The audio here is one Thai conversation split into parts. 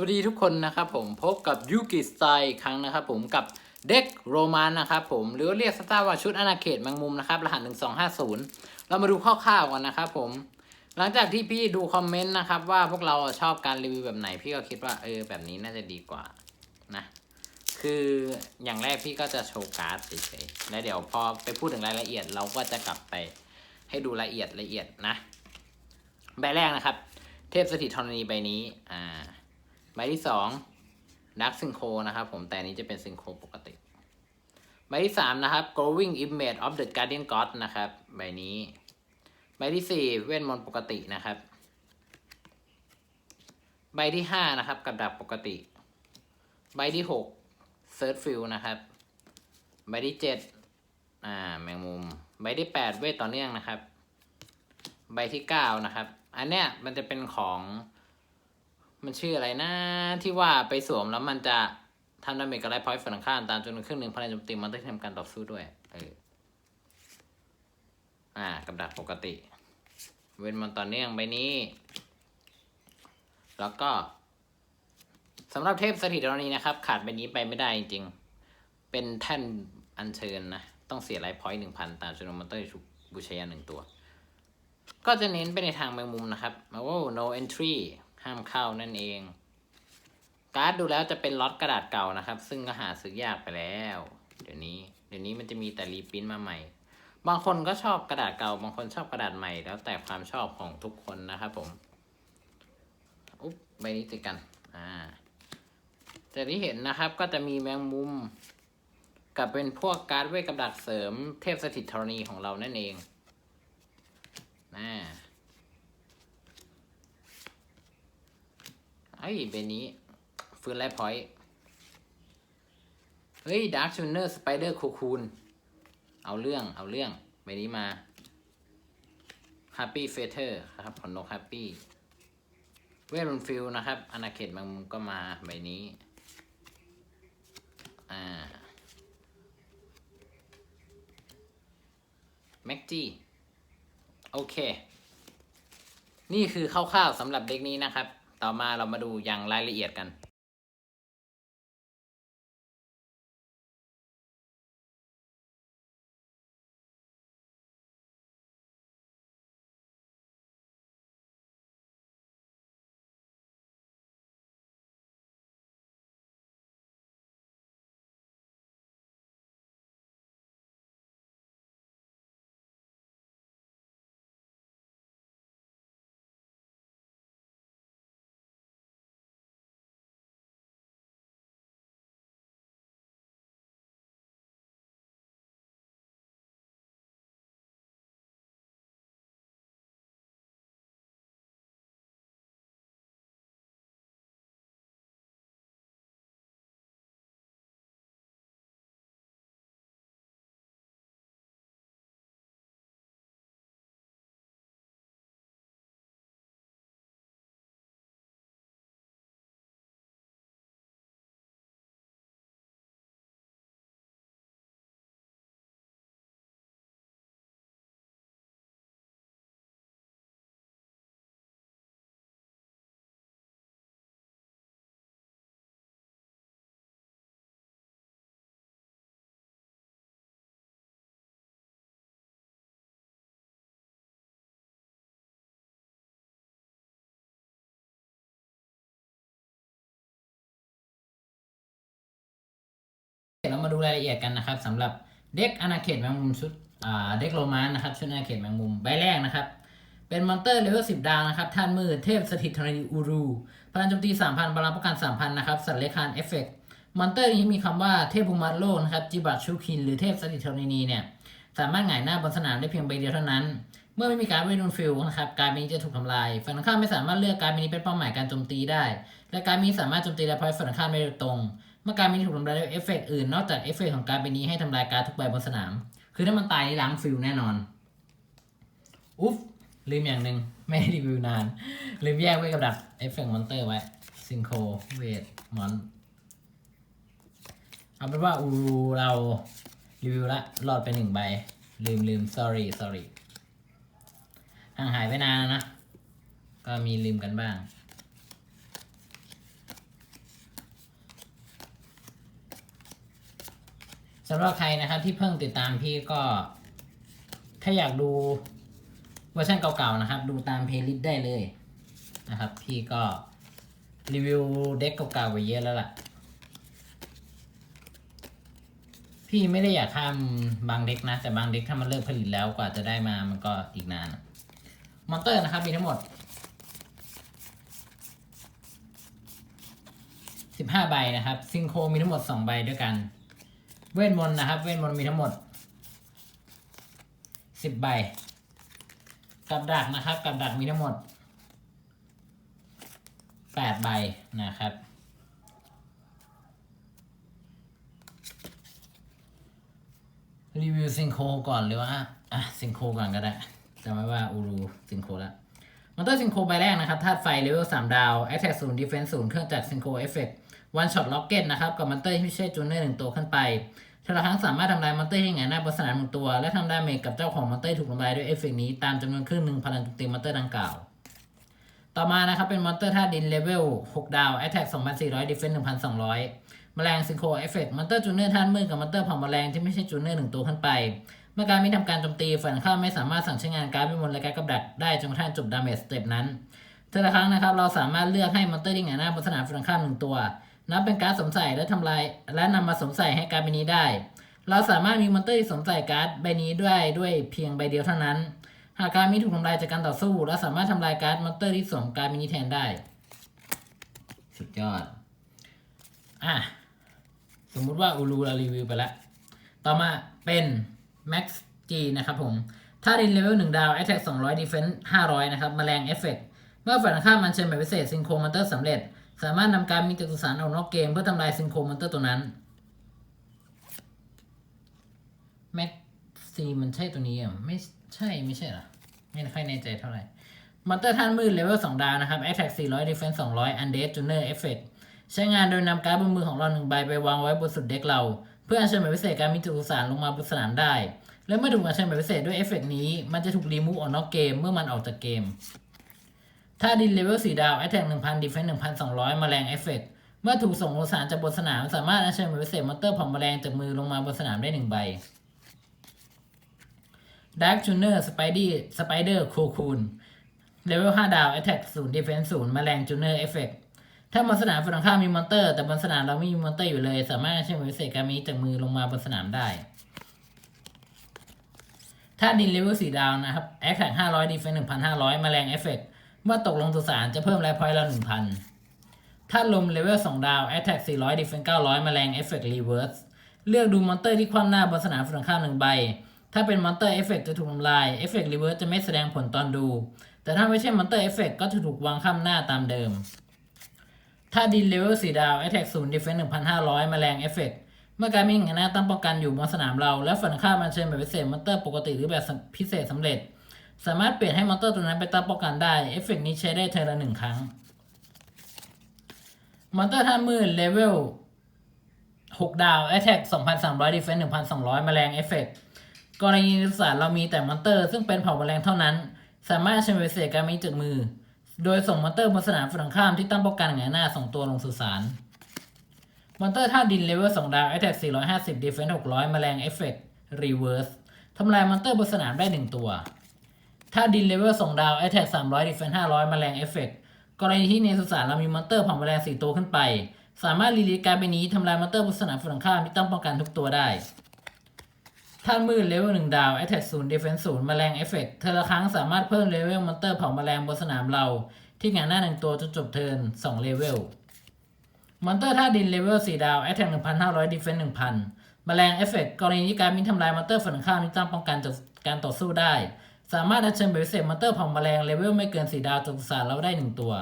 วัสดีทุกคนนะครับผมพบกับยูกิสไตล์ครั้งนะครับผมกับเด็กโรมานนะครับผมหรือว่าเรียกสตาร์ว่าชุดอาณาเขตแมงมุมนะครับ รหัส 1250 เรามาดูคร่าวๆกันนะครับผม หลังจากที่พี่ดูคอมเมนต์นะครับว่าพวกเราชอบการรีวิวแบบไหน พี่ก็คิดว่าเออแบบนี้น่าจะดีกว่านะคืออย่างแรกพี่ก็จะโชว์การ์ดเฉยๆแล้วเดี๋ยวพอไปพูดถึงรายละเอียด เราก็จะกลับไปให้ดูรายละเอียดละเอียดนะใบแรกนะครับ เทพสถิตธรณีใบนี้อ่า ใบที่สองดักซิงโคนะครับผมแต่นี้จะเป็นซิงโคปกติใบที่สามนะครับ growing image of the guardian god นะครับใบนี้ ใบที่สี่เวทมนต์ปกตินะครับ ใบที่ห้านะครับกับดักปกติ ใบที่หกเซิร์ชฟิลนะครับ ใบที่เจ็ดอ่าแมงมุม ใบที่แปดเวทต่อเนื่องนะครับ ใบที่เก้านะครับ อันเนี้ยมันจะเป็นของ มันชื่ออะไรนะ ที่ว่าไปสวมแล้วมันจะทำดาเมจกับไลฟ์พอยต์ฝั่งข้ามตามจำนวนครึ่งหนึ่งพลังโจมตีมันต้องทำการต่อสู้ด้วย เออ อ่า กับดักปกติ เว้นมันต่อเนื่องใบนี้ แล้วก็สำหรับเทพสถิตรณีนะครับ ขาดใบนี้ไปไม่ได้จริงๆ เป็นแท่นอัญเชิญนะ ต้องเสียไลฟ์พอยต์หนึ่งพันตามจำนวนมอนเตอร์บูชายันหนึ่งตัว ก็จะเน้นไปในทางแมงมุมนะครับมาว่า no entry ห้ามเข้านั่นเอง การ์ดดูแล้วจะเป็นล็อตกระดาษเก่านะครับ ซึ่งก็หาซื้อยากไปแล้ว เดี๋ยวนี้ เดี๋ยวนี้มันจะมีแต่รีปริ้นมาใหม่ บางคนก็ชอบกระดาษเก่า บางคนชอบกระดาษใหม่ แล้วแต่ความชอบของทุกคนนะครับผม อุ๊บใบนี้ติดกัน อ่าจะที่เห็นนะครับก็จะมีแมงมุม กับเป็นพวกการ์ดเวทกับดักเสริมเทพสถิตธรณีของเรานั่นเองน่า ไอ้เบนนี้ฟื้นไลฟ์พอยต์เฮ้ยดาร์คชูเนอร์สไปเดอร์คูคูนเอาเรื่องเอาเรื่องใบนี้มา Happy f a t e r ครับผลนก Happy เวรุนฟิลนะครับอนาเขตบางมุมก็มาใบนี้ อ่าแม็กจี้ โอเค นี่คือคร่าวๆสำหรับเด็กนี้นะครับ ต่อมาเรามาดูอย่างรายละเอียดกัน เรามาดูรายละเอียดกันนะครับสำหรับเด็กอาณาเขตแมงมุมชุดเด็กโรมานนะครับชุดอาณาเขตแมงมุมใบแรกนะครับ เป็นมอนเตอร์เลเวลสิบดาวนะครับท่านมือเทพสถิตธรณีอูรูพลังโจมตีสามพันพลังป้องกันสามพันนะครับสัตว์เลื้อยคลานเอฟเฟกต์มอนเตอร์นี้มีคำว่าเทพภูมิโลนะครับจิบัตชูคิน หรือเทพสถิตธรณีเนี่ยสามารถหงายหน้าบนสนามได้เพียงใบเดียวเท่านั้น เมื่อไม่มีการเวนุนฟิลนะครับการเป็นนี้จะถูกทำลายฝั่งตรงข้ามไม่สามารถเลือกการเป็นนี้เป็นเป้าหมายการโจมตีได้ และการมีสามารถโจมตีและพอยฝั่งตรงข้ามได้โดยตรง มื่อการเป็นถูกทำลายด้วยเอฟเฟกต์อื่น นอกจากเอฟเฟกต์ของการเป็นนี้ให้ทำลายการทุกใบบนสนาม คือถ้ามันตายนี่ล้างฟิลแน่นอน อุ๊บลืมอย่างหนึ่งไม่ได้รีวิวนาน ลืมแยกไว้กับดักเอฟเฟกต์มอนเตอร์ไว้ซิงโคเวทมอนเอาเป็นว่าอูรูเรารีวิวละรอดไปหนึ่งใบ ลืมลืม sorry sorry ห่างหายไปนานนะ ก็มีลืมกันบ้าง สำหรับใครนะครับที่เพิ่งติดตามพี่ก็ ถ้าอยากดูเวอร์ชันเก่าๆนะครับ ดูตามเพลย์ลิสต์ได้เลยนะครับ พี่ก็รีวิวเด็กเก่าๆไปเยอะแล้วล่ะ พี่ไม่ได้อยากข้ามบางเด็กนะ แต่บางเด็กถ้ามันเลิกผลิตแล้วกว่าจะได้มามันก็อีกนานมอนเตอร์นะครับมีทั้งหมดสิบห้าใบนะครับ ซิงโครมีทั้งหมดสองใบด้วยกัน เวทมนต์นะครับ เวทมนต์มีทั้งหมดสิบใบ กับดักนะครับ กับดักมีทั้งหมดแปดใบนะครับ รีวิวซิงโคก่อนเลยว่าอะซิงโคก่อนก็ได้จำไว้ว่าอูรูซิงโคแล้วมอนเตอร์ซิงโคใบแรกนะครับธาตุไฟเลเวล3ดาว Attack 0 Defense 0เครื่องจักรซิงโคเอฟเฟกต์ One Shot Rocket นะครับกับมอนเตอร์ที่ไม่ใช่จูเนอร์หนึ่งตัวขึ้นไปแต่ละครั้งสามารถทำลายมอนเตอร์ที่หงายหน้าบนสนามหนึ่งตัว และทำดาเมจกับเจ้าของมอนเตอร์ถูกทำลายด้วยเอฟเฟกต์นี้ตามจำนวนครึ่งหนึ่งพลังจมตีมอนเตอร์ดังกล่าว ต่อมานะครับเป็นมอนเตอร์ธาตุดินเลเวล6ดาว Attack 2,400 Defense 1,200 แมลงซิงโครเอฟเฟกต์มอนเตอร์จูเนอร์ธาตุมืดกับมอนเตอร์เผาแมลงที่ไม่ใช่จูเนอร์หนึ่งตัวขึ้นไป เมื่อการมีทำการโจมตีฝ่ายข้าไม่สามารถสั่งใช้งานการ์ดวิมลและการ์ดกับดักได้จนกระทั่งจบดาเมจสเต็ปนั้นเท่ละครั้งนะครับเราสามารถเลือกให้มอนเตอร์ที่หงายหน้าบนสนามฝ่ายตรงข้ามหนึ่งตัว นับเป็นการสวมใส่และทำลายและนำมาสวมใส่ให้การ์ดใบนี้ได้ เราสามารถมีมอนเตอร์ที่สวมใส่การ์ดใบนี้ด้วยด้วยเพียงใบเดียวเท่านั้น หากการ์ดมีถูกทำลายจากการต่อสู้เราสามารถทำลายการ์ดมอนเตอร์ที่สวมการ์ดใบนี้แทนได้ สุดยอด อะ สมมุติว่าอูรูเรารีวิวไปแล้ว ต่อมาเป็น Max G นะครับผม ถ้าดินเลเวล1ดาว Attack 200 Defense 500 นะครับแมลงเอฟเฟกเมื่อฝ่ายตรงข้ามมันเชิญแบบพิเศษซิงโครมอนเตอร์สำเร็จ สามารถนำการมีจตุสารออกนอกเกมเพื่อทำลายซิงโครมอนเตอร์ตัวนั้น Max C มันใช่ตัวนี้อะไม่ใช่ไม่ใช่เหรอ ไม่ค่อยแน่ใจเท่าไหร่มอนเตอร์ท่านมืดเลเวล2ดาวนะครับ Attack 400 Defense 200 Undead Junior Effect ใช้งานโดยนำการ์ดบนมือของเราหนึ่งใบไปวางไว้บนสุดเด็กเรา เพื่ออัญเชิญแบบพิเศษการมีจุตุสารลงมาบนสนามได้ และเมื่อถูกอัญเชิญแบบพิเศษด้วยเอฟเฟกต์นี้ มันจะถูกรีมูฟออกนอกเกมเมื่อมันออกจากเกม ถ้าดินเลเวล4ดาว Attack 1,000 Defense 1,200แมลงเอฟเฟกต์เมื่อถูกส่งลงสนามจากบนสนาม สามารถอัญเชิญแบบพิเศษมอนเตอร์ผองแมลงจากมือลงมาบนสนามได้หนึ่งใบ Dark Junior Spidey Spider Cocoon เลเวล5ดาว Attack 0 Defense 0แมลง Junior Effect ถ้าบนสนามฝั่งข้ามมีมอนเตอร์ แต่บนสนามเราไม่มีมอนเตอร์อยู่เลย สามารถใช้วิเศษการมีจากมือลงมาบนสนามได้ ถ้าดินเลเวล4ดาวนะครับ Attack 500 Defense 1,500แมลงเอฟเฟก เมื่อตกลงสุสานจะเพิ่มไลฟ์พอยต์เรา1,000ถ้าลมเลเวล2ดาว Attack 400 Defense 900แมลงเอฟเฟกรีเวิร์สเลือกดูมอนเตอร์ที่คว่ำหน้าบนสนามฝั่งข้ามหนึ่งใบ ถ้าเป็นมอนเตอร์เอฟเฟกจะถูกทำลายเอฟเฟกรีเวิร์สจะไม่แสดงผลตอนดู แต่ถ้าไม่ใช่มอนเตอร์เอฟเฟกก็จะถูกวางข้ามหน้าตามเดิม ถ้าดินเลเวล4ดาว Attack 0 Defense 1,500แมลงเอฟเฟกเมื่อการมีหงหน้าตั้งป้องกันอยู่บนสนามเรา และฝันข้ามมันเชิญแบบพิเศษมอนเตอร์ปกติหรือแบบพิเศษสำเร็จ สามารถเปลี่ยนให้มอนเตอร์ตัวนั้นไปตั้งป้องกันได้ เอฟเฟกนี้ใช้ได้เทอละหนึ่งครั้ง มอนเตอร์ท่ามืดเลเวล6ดาว Attack 2,300 Defense 1,200แมลงเอฟเฟกกรณีศึกษาเรามีแต่มอนเตอร์ ซึ่งเป็นเผ่าแมลงเท่านั้น สามารถใช้แบบพิเศษการมีจากมือ โดยส่งมอนเตอร์บนสนามฝั่งข้ามที่ตั้งป้องกันหงายหน้าสองตัวลงสู่สารมอนเตอร์ท่าดินเลเวล2ดาว Attack 450 Defense 600แมลงเอฟเฟกต์รีเวิร์สทำลายมอนเตอร์บนสนามได้1ตัว ถ้าดินเลเวล2ดาว Attack 300 Defense 500แมลงเอฟเฟกต์กรณีที่ในสุสานเรามีมอนเตอร์ผ่าแมลง4ตัวขึ้นไป สามารถรีลีการ์ดใบนี้ทำลายมอนเตอร์บนสนามฝั่งข้ามที่ตั้งป้องกันทุกตัวได้ท่านมืดเลเวล1ดาว Attack 0 Defense 0แมลงเอฟเฟกต์เธอละครั้งสามารถเพิ่มเลเวลมอนเตอร์เผาแมลงบนสนามเรา ที่หงายหน้าหนึ่งตัวจนจบเทิร์น2เลเวลมอนเตอร์ท่าดินเลเวล4ดาว Attack 1,500 Defense 1,000แมลงเอฟเฟกต์กรณีที่การมินทำลายมอนเตอร์ฝั่งข้ามที่ตั้งป้องกันจากการต่อสู้ได้ สามารถอัญเชิญแบบพิเศษมอนเตอร์เผาแมลงเลเวลไม่เกิน4ดาวจากสุสานเราได้1ตัว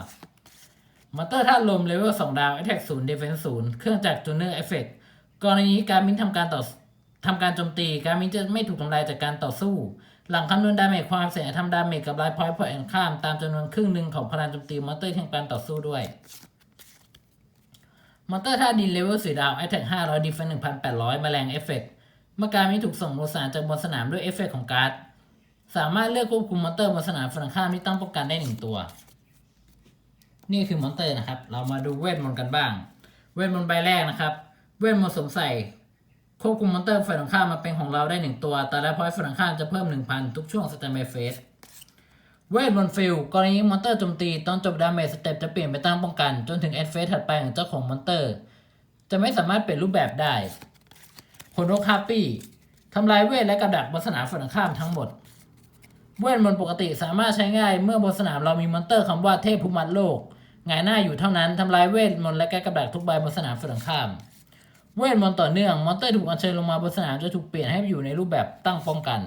มอนเตอร์ท่าลมเลเวล2ดาว Attack 0 Defense 0เครื่องจักรจูเนอร์เอฟเฟกต์กรณีที่การมินทำการต่อทำการโจมตีการมินจะไม่ถูกทำลายจากการต่อสู้ หลังคำนวณดาเมจความเสียทำดาเมจกับไลฟ์พอยต์พอแอนข้ามตามจำนวนครึ่งหนึ่งของพลังโจมตีมอนเตอร์ที่ทำการต่อสู้ด้วยมอนเตอร์ท่าดินเลเวล4ดาว Attack 500 Defense 1,800แมลงเอฟเฟกเมื่อการมีถูกส่งลงสามจากบนสนามด้วยเอฟเฟกของการ์ด สามารถเลือกควบคุมมอนเตอร์บนสนามฝั่งข้ามที่ตั้งป้องกันได้หนึ่งตัว นี่คือมอนเตอร์นะครับ เรามาดูเวทมนต์กันบ้าง เวทมนต์ใบแรกนะครับ เวทมนต์สวมใส่ควบคุมมอนเตอร์ฝ่ายตรงข้ามมาเป็นของเราได้หนึ่งตัว แต่ละพอยต์ฝ่ายตรงข้ามจะเพิ่มหนึ่งพันทุกช่วงสแตนบเฟสเวทบนต์ฟิลกรณีมอนเตอร์โจมตีตอนจบดาเมจสเต็ปจะเปลี่ยนไปตั้งป้องกัน จนถึงแอดเฟสถัดไปของเจ้าของมอนเตอร์ จะไม่สามารถเปลี่ยนรูปแบบได้ผลนกฮาปปี้ทำลายเวทและกับดักบนสนามฝ่ายตรงข้ามทั้งหมด เวทมนต์ปกติสามารถใช้ง่ายเมื่อบนสนามเรามีมอนเตอร์คำว่าเทพภูมิมัดโลกหงายหน้าอยู่เท่านั้นทำลายเวทมนต์และแก้กับดักทุกใบบนสนามฝ่งข้าม เวทมนต์ต่อเนื่องมอนเตอร์ถูกอัญเชิญลงมาบนสนามจะถูกเปลี่ยนให้อยู่ในรูปแบบตั้งป้องกัน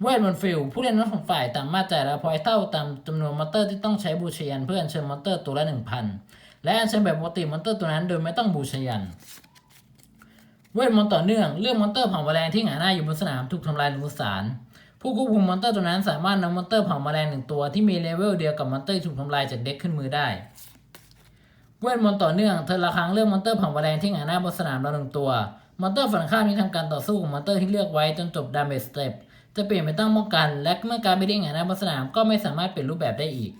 เวทมนต์ฟิลผู้เล่นทั้งสองฝ่ายต่างมาจ่ายละพอยเท่าตามจำนวนมอนเตอร์ที่ต้องใช้บูชยันเพื่ออัญเชิญมอนเตอร์ตัวละหนึ่งพันและอัญเชิญแบบปกติมอนเตอร์ตัวนั้นโดยไม่ต้องบูชยัน เวทมนต์ต่อเนื่องเลือกมอนเตอร์เผาแมลงที่หงายหน้าอยู่บนสนามถูกทำลายรือสาร ผู้ควบคุมมอนเตอร์ตัวนั้นสามารถนำมอนเตอร์เผาแมลงหนึ่งตัวที่มีเลเวลเดียวกับมอนเตอร์ถูกทำลายจากเด็กขึ้นมือได้ เวทมนต์ต่อเนื่องเธอละครั้งเลือกมอนเตอร์เผาแมลงที่หงายหน้าบนสนามเราหนึ่งตัวมอนเตอร์ฝั่งข้ามนี้ทำการต่อสู้กับมอนเตอร์ที่เลือกไว้จนจบดาเมจสเต็ปจะเปลี่ยนเป็นตั้งป้องกัน และเมื่อการไม่ได้หงายหน้าบนสนามก็ไม่สามารถเปลี่ยนรูปแบบได้อีก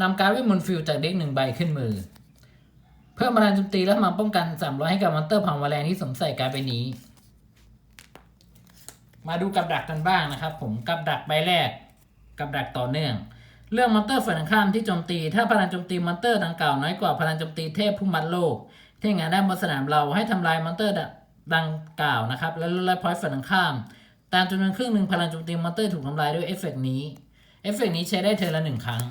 นำการเวทมนต์ฟิลจากเด็กหนึ่งใบขึ้นมือ เพิ่มพลังโจมตีและพลังป้องกัน 300 ให้กับมอนเตอร์เผาแมลงที่สวมใส่การดใบนี้ มาดูกับดักกันบ้างนะครับ ผมกับดักใบแรก กับดักต่อเนื่อง เรื่องมอนเตอร์ฝ่ายตรงข้ามที่โจมตี ถ้าพลังโจมตีมอนเตอร์ดังกล่าวน้อยกว่าพลังโจมตีเทพผู้มัดโลกที่งานได้บนสนามเราให้ทำลายมอนเตอร์ดังกล่าวนะครับ และลดละพอยต์ฝ่ายตรงข้าม ตามจำนวนครึ่งหนึ่งพลังโจมตีมอนเตอร์ถูกทำลายด้วยเอฟเฟกต์นี้เอฟเฟกต์นี้ใช้ได้เทอละหนึ่งครั้ง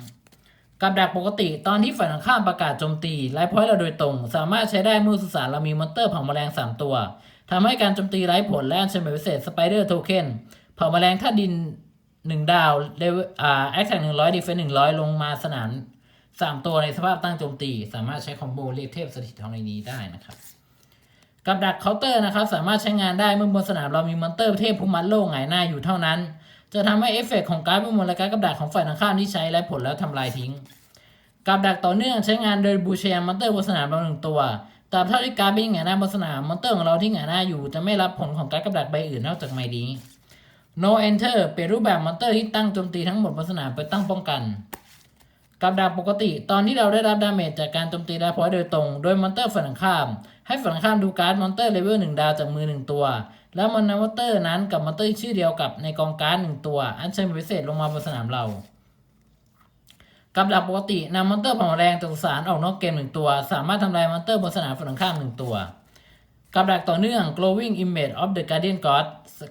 กับดักปกติตอนที่ฝ่ายตรงข้ามประกาศโจมตีไร้พอยต์เราโดยตรง สามารถใช้ได้เมื่อสุสานเรามีมอนเตอร์เผาแมลง 3 ตัว ทำให้การโจมตีไร้ผลและอัญเชิญแบบพิเศษสไปเดอร์โทเค็นเผาแมลงท่าดิน 1 ดาวเลเวลอ่าแอคแท็กหนึ่งร้อยดีเฟนหนึ่งร้อยลงมาสนาม3ตัวในสภาพตั้งโจมตี สามารถใช้คอมโบเรียกเทพสถิตทองในนี้ได้นะครับ กับดักเคาน์เตอร์นะครับ สามารถใช้งานได้เมื่อบนสนามเรามีมอนเตอร์เทพภูมิมัดโลกหงายหน้าอยู่เท่านั้น จะทำให้เอฟเฟกต์ของการ์ดเวทมนต์และการกับดักของฝ่ายตรงข้ามที่ใช้ไร้ผลแล้วทำลายทิ้ง กับดักต่อเนื่องใช้งานโดยบูเชียมอนเตอร์บนสนามเราหนึ่งตัว ตราบเท่าที่การ์ดไม่หงายหน้าบนสนามมอนเตอร์ของเราที่หงายหน้าอยู่จะไม่รับผลของการ์ดกับดักใบอื่นนอกจากใบนี้ no enter เปลี่ยนรูปแบบมอนเตอร์ที่ตั้งโจมตีทั้งหมดบนสนามไปตั้งป้องกัน กับดักปกติ ตอนที่เราได้รับดาเมจจากการโจมตีด้พอยต์โดยตรง โดยมอนเตอร์ฝั่งข้าม ให้ฝั่งข้ามดูการ์ดมอนเตอร์เลเวลหนึ่งดาวจากมือหนึ่งตัว แล้วมอนเตอร์นั้นกับมอนเตอร์ชื่อเดียวกับในกองการ์ดหนึ่งตัว อันเชิญเป็นพิเศษลงมาบนสนามเรา กับดักปกตินำมอนเตอร์เผาแรงจากสารออกนอกเกมหนึ่งตัว สามารถทำลายมอนเตอร์บนสนามฝั่งข้ามหนึ่งตัว กับดักต่อเนื่อง glowing image of the guardian god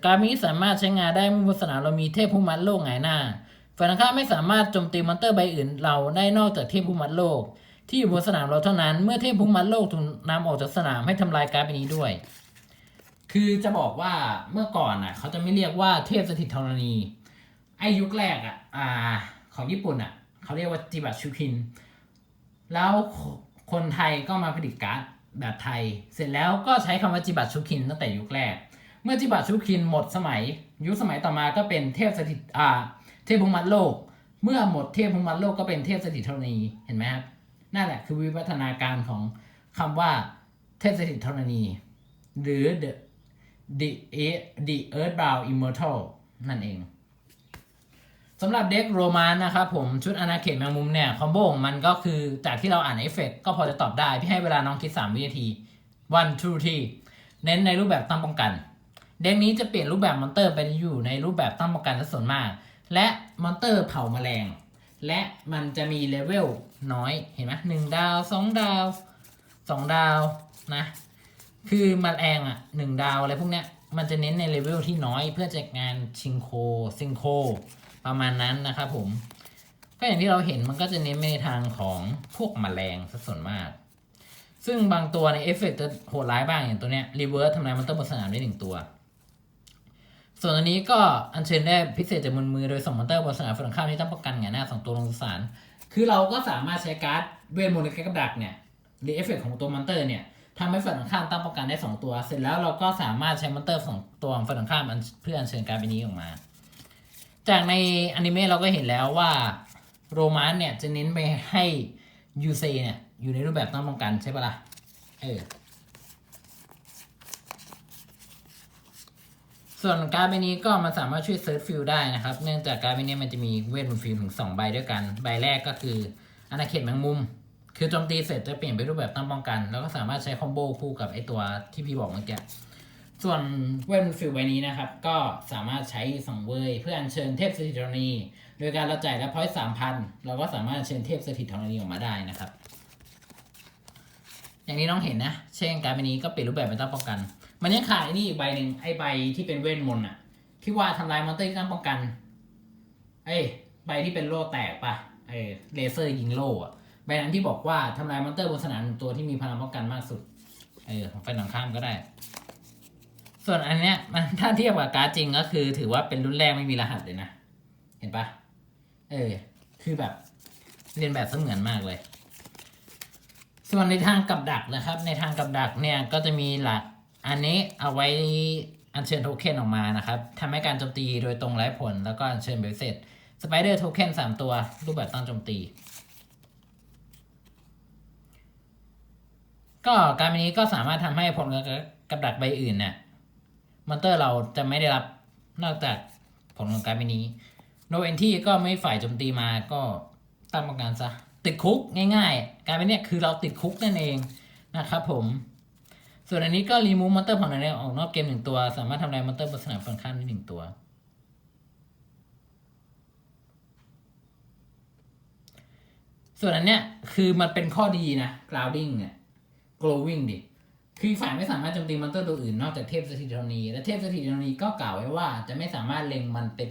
การดนี้สามารถใช้งานได้เมื่อบนสนามเรามีเทพผู้มัดโลกหงายหน้าฝ่ายตรงข้ามไม่สามารถโจมตีมอนเตอร์ใบอื่นเราได้นอกจากเทพผู้มัดโลก ที่อยู่บนสนามเราเท่านั้น เมื่อเทพผู้มัดโลกถูกนำออกจากสนามให้ทำลายการดนี้ด้วย คือจะบอกว่าเมื่อก่อนอะเขาจะไม่เรียกว่าเทพสถิตธรณีไอยุคแรกอะอ่าของญี่ปุ่นอะ เขาเรียกว่าจิบัตชูคิน แล้วคนไทยก็มาผลิตการ์ดแบบไทย เสร็จแล้วก็ใช้คำว่าจิบัตชูคินตั้งแต่ยุคแรก เมื่อจิบัตชูคินหมดสมัย ยุคสมัยต่อมาก็เป็นเทพสถิตอ่าเทพภูมิมัดโลก เมื่อหมดเทพภูมิมัดโลกก็เป็นเทพสถิตธรณีเห็นไหมครับนั่นแหละคือวิวัฒนาการของคำว่าเทพสถิตธรณี หรือ the the the earthbound immortal นั่นเอง สำหรับเด็กโรมานนะครับผมชุดอาณาเขตแมงมุมเนี่ยคอมโบของมันก็คือจากที่เราอ่านเอฟเฟกก็พอจะตอบได้ พี่ให้เวลาน้องคิด 3 วินาที one two three เน้นในรูปแบบตั้งป้องกัน เด็กนี้จะเปลี่ยนรูปแบบมอนเตอร์ไปอยู่ในรูปแบบตั้งป้องกันซะส่วนมาก และมอนเตอร์เผาแมลง และมันจะมีเลเวลน้อยเห็นไหมหนึ่งดาวสองดาวสองดาวนะคือแมลงอะหนึ่งดาวอะไรพวกเนี้ยมันจะเน้นในเลเวลที่น้อยเพื่อจัดงานชิงโคซิงโค ประมาณนั้นนะครับผมก็อย่างที่เราเห็นมันก็จะเน้นไปในทางของพวกแมลงซะส่วนมาก ซึ่งบางตัวในเอฟเฟกต์จะโหดร้ายบ้างอย่างตัวเนี้ยรีเวิร์สทำลายมันต้องบนสนามได้หนึ่งตัว ส่วนอันนี้ก็อัญเชิญได้พิเศษจากมือมือโดยส่งมอนเตอร์บนสนามฝั่งข้ามที่ต้องป้องกันไงหน้าสองตัวลงสารคือเราก็สามารถใช้การ์ดเวทมนต์ในกับดักเนี่ยหรือเอฟเฟกต์ของตัวมอนเตอร์เนี่ยทำให้ฝั่งข้ามตั้งป้องกันได้สองตัว เสร็จแล้วเราก็สามารถใช้มอนเตอร์สองตัวของฝั่งตรงข้ามอัญเพื่ออัญเชิญการ์ดใบนี้ออกมา จากในอนิเมะเราก็เห็นแล้วว่าโรมานเนี่ยจะเน้นไปให้ยูเซเนี่ยอยู่ในรูปแบบตั้งป้องกันใช่ปะล่ะ เออ ส่วนการ์ดใบนี้ก็มันสามารถช่วยเซิร์ชฟิลได้นะครับ เนื่องจากการ์ดใบนี้มันจะมีเวทมนต์ฟิลถึงสองใบด้วยกัน ใบแรกก็คืออาณาเขตแมงมุม คือโจมตีเสร็จจะเปลี่ยนไปรูปแบบตั้งป้องกัน แล้วก็สามารถใช้คอมโบคู่กับไอตัวที่พี่บอกเมื่อกี้ ส่วนเวทมนต์ฟิลใบนี้นะครับ ก็สามารถใช้สังเวยเพื่ออัญเชิญเทพสถิตธรณี โดยการเราจ่ายและพอยต์สามพันเราก็สามารถเชิญเทพสถิตธรณีออกมาได้นะครับ อย่างนี้น้องเห็นนะ เช่นการใบนี้ก็เปลี่ยนรูปแบบเป็นตั้งป้องกัน มันยังขาดไอ้นี่อีกใบหนึ่งไอ้ใบที่เป็นเวทมนต์อะที่ว่าทำลายมอนเตอร์ที่ตั้งป้องกัน เอ้ยใบที่เป็นโล่แตกปะเออเลเซอร์ยิงโล่อะใบนั้นที่บอกว่าทำลายมอนเตอร์บนสนามหนึ่งตัวที่มีพลังป้องกันมากสุด เออของแฟนหนังข้ามก็ได้ ส่วนอันเนี้ยมันถ้าเทียบกับการ์ดจริงก็คือ ถือว่าเป็นรุ่นแรกไม่มีรหัสเลยนะ เห็นปะเออ คือแบบเรียนแบบเสมือนมากเลย ส่วนในทางกับดักนะครับ ในทางกับดักเนี่ยก็จะมีหลักอันนี้เอาไว้อัญเชิญโทเค็นออกมานะครับทำให้การโจมตีโดยตรงไร้ผล แล้วก็อัญเชิญเบลเซตสไปเดอร์โทเค็นสามตัว รูปแบบตั้งโจมตี ก็การนี้ก็สามารถทำให้ผลกับดักใบอื่นเนี่ย มอนเตอร์เราจะไม่ได้รับนอกจากผลของการไปนี้ โนเอนที่ก็ไม่ฝ่ายโจมตีมาก็ตั้งป้องกันซะ ติดคุกง่ายๆ การเป็นเนี่ยคือเราติดคุกนั่นเองนะครับผม ส่วนอันนี้ก็รีมูฟมอนเตอร์ผ่อนในออกนอกเกมหนึ่งตัว สามารถทำลายมอนเตอร์บนสนามฝั่งข้ามได้หนึ่งตัว ส่วนอันเนี้ยคือมันเป็นข้อดีนะ grounding เนี่ย glowing ดิ คือฝ่ายไม่สามารถโจมตีมอนเตอร์ตัวอื่นนอกจากเทพสถิตธรณีและเทพสถิตธรณีก็กล่าวไว้ว่าจะไม่สามารถเล็งมันเป็น